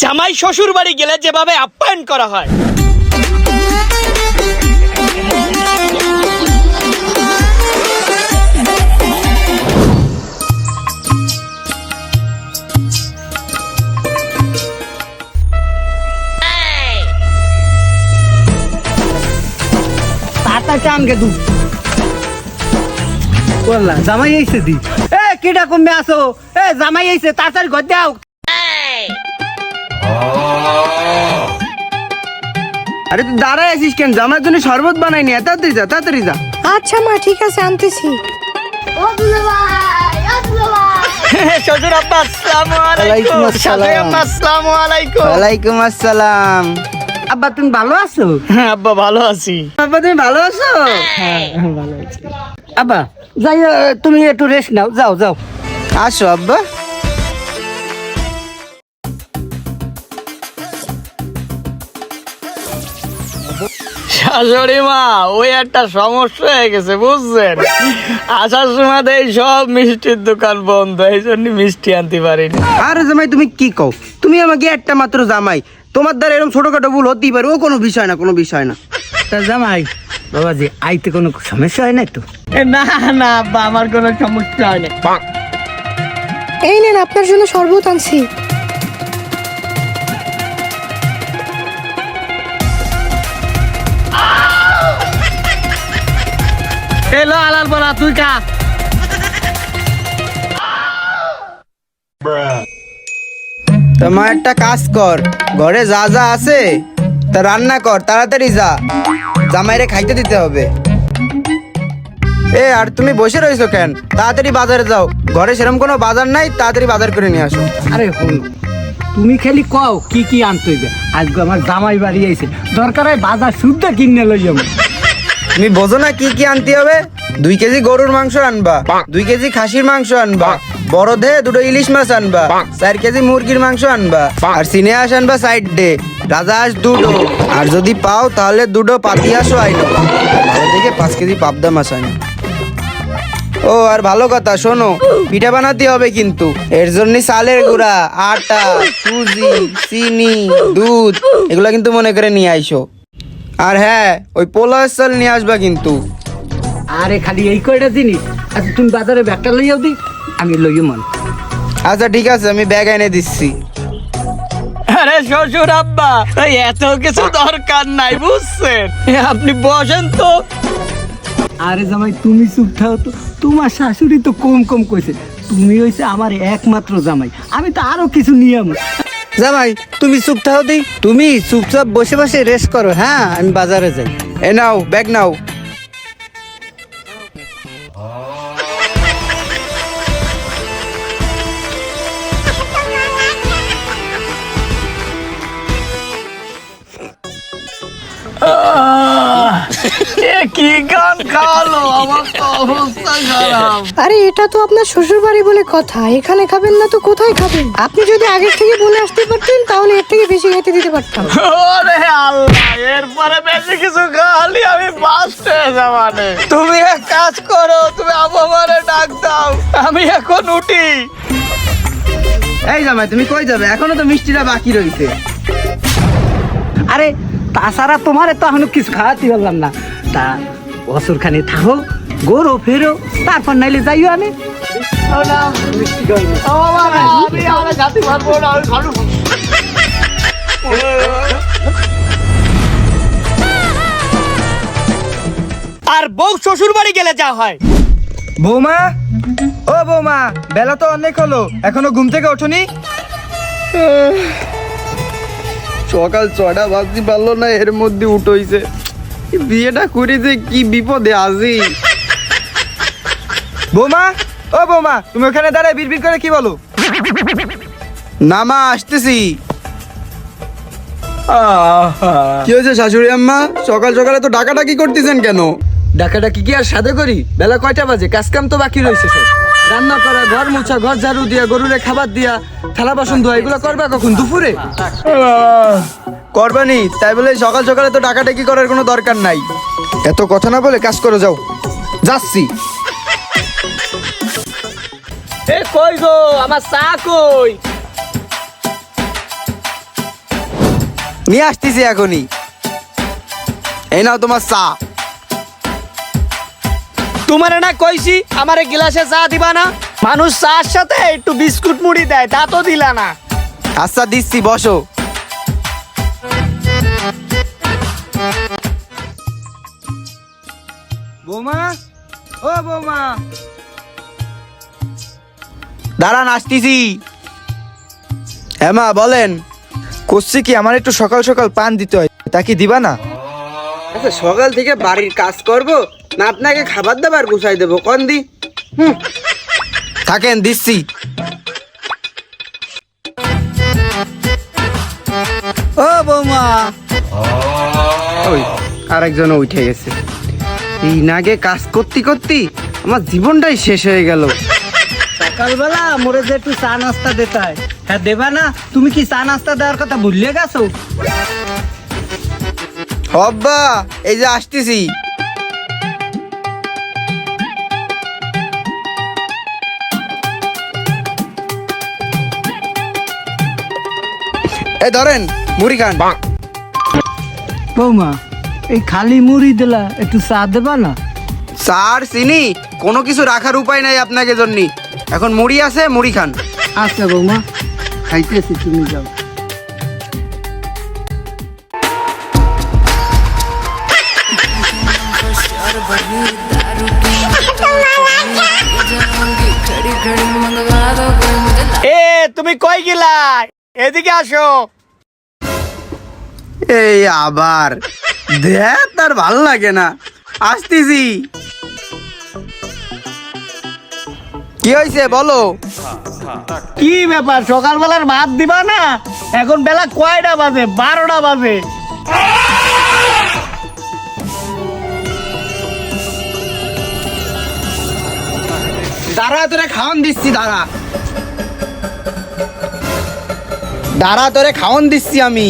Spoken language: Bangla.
জামাই শ্বশুর বাড়ি গেলে যেভাবে আপ্যায়ন করা হয়। বললা, জামাই আইছে দি। এ কিটা কমবে আসো এ, জামাই আইছে, তাড়াতাড়ি ঘর দাও। আরে তুই দাঁড়ায় আছিস কেন? জামার জন্য শরবত বানাই নি তাড়াতাড়ি যা তাড়াতাড়ি যা। আচ্ছা মা ঠিক আছে আনতেছি। ও দুলা ভাই ও দুলা ভাই শ্বশুর আব্বা আসসালামু আলাইকুম। শাশুড়ি আম্মা আসসালামু আলাইকুম। ওয়ালাইকুম আসসালাম। আব্বা তুমি ভালো আছো? হ্যাঁ আব্বা ভালো আছি। আব্বা তুমি ভালো আছো? হ্যাঁ। ভালো আছি। আব্বা যাই তুমি একটু রেস্ট নাও। যাও যাও। আসো আব্বা। শাশুড়ি মা ওই একটা সমস্যা হয়ে গেছে বুঝছেন? আসার সময় এই সব মিষ্টির দোকান বন্ধ এই জন্য মিষ্টি আনতে পারিনি। আরে জামাই তুমি কি কও? তুমি আমাকে একটা মাত্র জামাই। তোমার দ্বারা এরকম ছোটখাটো ভুল হতেই পারে ও কোনো বিষয় না কোনো বিষয় না। তা জামাই বাবাজি আইতে কোনো সমস্যা হয় না তো? না না আব্বা আমার কোনো সমস্যা হয় না এই নেন আপনার জন্য শরবত আনছি। এলো আলাল বলা তুই কা তোমার একটা কাজ কর। ঘরে যা যা আছে তা রান্না কর তাড়াতাড়ি যা। জামাইরে খাইতে দিতে হবে। এ আর তুমি বসে রয়েছো কেন? তাড়াতাড়ি বাজারে যাও। ঘরে সেরকম কোনো বাজার নাই তাড়াতাড়ি বাজার করে নিয়ে আসো। আরে হন তুমি খালি কও কি কি আনতে হইবে? আজকে আমার জামাই বাড়ি আইছে। দরকার হয় বাজার শুদ্ধ কিনে লই যাব। তুমি বোঝো না কি কি আনতে হবে? দুই কেজি গরুর মাংস আনবা দুই কেজি খাসির মাংস আনবা বড় দে দুটো ইলিশ মাছ আনবা চার কেজি মুরগির মাংস আনবা আর সিনে হাঁস আনবা সাইড ডে রাজা হাঁস দুটো। আর যদি পাও তাহলে দুটো পাতি হাঁসও আইনো ভালো দেখে পাঁচ কেজি পাবদা মাছ আনো। ও আর ভালো কথা শোনো পিঠা বানাতে হবে কিন্তু। এর জন্য চালের গুঁড়া আটা সুজি চিনি দুধ এগুলো কিন্তু মনে করে নিয়ে আইসো। আর হ্যাঁ ওই পোলার চাল নিয়ে আসবা কিন্তু। আরে খালি এই কয়টা জিনিস? আচ্ছা তুমি বাজারে ব্যাগটা লইয়াও দি আমি লইও মন। আচ্ছা ঠিক আছে আমি ব্যাগ এনে দিচ্ছি। আরে শ্বশুর আব্বা এই এত কিছু দরকার নাই বুঝছেন? আপনি বসেন তো। আরে জামাই তুমি চুপ থাও তো। তোমার শাশুড়ি তো কম কম কইছে তুমি হইছে আমার একমাত্র জামাই। আমি তো আরও কিছু নিয়ম জামাই, তুমি চুপ থাও দি। তুমি চুপচাপ বসে বসে রেস্ট করো হ্যাঁ? আমি বাজারে যাই। এ নাও ব্যাগ নাও। কি গান খাওয়ালো আমার তো অবস্থা খারাপ। আরে এটা তো আপনার শ্বশুর বাড়ি বলে কথা। এখানে খাবেন না তো কোথায় খাবেন? আপনি যদি আগে থেকে বলে আসতে পারতেন তাহলে এর থেকে বেশি খেতে দিতে পারতাম। ওরে আল্লাহ এরপরে বেশি কিছু খাওয়ালি আমি যাবানে তুমি এক কাজ করো তুমি আবহাওয়ারে ডাক দাও। আমি এখন উঠি। এই জামাই তুমি কই যাবে? এখনও তো মিষ্টিটা বাকি রয়েছে আরে তাছাড়া তোমার তো এখনও কিছু খাওয়াতে পারলাম না। তা বছর খানি থাকো গরো ফেরো তারপর নাইলে যাইও আমি। আর বউ শ্বশুর বাড়ি গেলে যা হয়। বৌমা? ও বৌমা বেলা তো অনেক হলো এখনও ঘুম থেকে ওঠোনি? সকাল ছটা বাজতে পারল না এর মধ্যে উঠইছে বিয়েটা করি যে কি বিপদে আজি বৌমা ও বৌমা তুমি ওখানে দাঁড়ায় বিড়বিড় করে কি বলো? না মা আসতেছি। কি হয়েছে শাশুড়ি আম্মা? সকাল সকালে তো ডাকাডাকি করতেছেন কেন? ডাকাডাকি কি আর সাদে করি? বেলা কয়টা বাজে? কাজ কাম তো বাকি রয়েছে সব। রান্না করা ঘর মোছা ঘর ঝাড়ু দিয়া গরুরে খাবার দিয়া থালা বাসন ধোয়া এগুলো করবা কখন? দুপুরে? করবানি তাই বলে সকাল সকালে তো ডাকাডাকি করার কোনো দরকার নাই। এত কথা না বলে কাজ করে যাও। যাচ্ছি। এ কই গো? আমার চা কই? নিয়ে আসতেছি এখনই। এই নাও তোমার চা। তোমার না কইছি আমারে গিলাসে চা দিবা না। মানুষ চার সাথে একটু বিস্কুট মুড়ি দেয় তা তো দিলা না। আচ্ছা দিচ্ছি বসো। বৌমা? ও বৌমা। দাঁড়ান আসতেছি। হ্যাঁ মা বলেন করছি কি? আমার একটু সকাল সকাল পান দিতে হয়। তা কি দিবা না? আচ্ছা সকাল থেকে বাড়ির কাজ করব না আপনাকে খাবার দাবার গুছাই দেবো। কোন দি? থাকেন দিচ্ছি। ও বৌমা। ওই আরেকজন উঠে গেছে। এই নাগে কাজ করতে করতে আমার জীবনটাই শেষ হয়ে গেল। সকালবেলা মোরে যে একটু চা নাস্তা দিতে হয় হ্যাঁ দেবা না তুমি কি চা নাস্তা দেওয়ার কথা ভুলিয়ে গেছো? হব্বা এই যে আসতেছি। এই ধরেন মুড়ি খান। বৌমা এই খালি মুড়ি দিলা একটু চা দেবা না? চার চিনি? কোনো কিছু রাখার উপায় নাই আপনাকে জন্য। এখন মুড়ি আছে মুড়ি খান। আচ্ছা বৌমা খাইতেছি তুমি যাও। এ তুমি কই গিলা? এদিকে আসো। এই আবার। দেখ, তার ভালো লাগে না। আসতেছি। কি হয়েছে বলো? কি ব্যাপার, সকালবেলার ভাত দিবা না? এখন বেলা কয়টা বাজে? বারোটা বাজে। দাঁড়া, তোরে খাওয়ান দিচ্ছি, দাঁড়া। দাঁড়া, তোরে খাওয়ান দিচ্ছি আমি।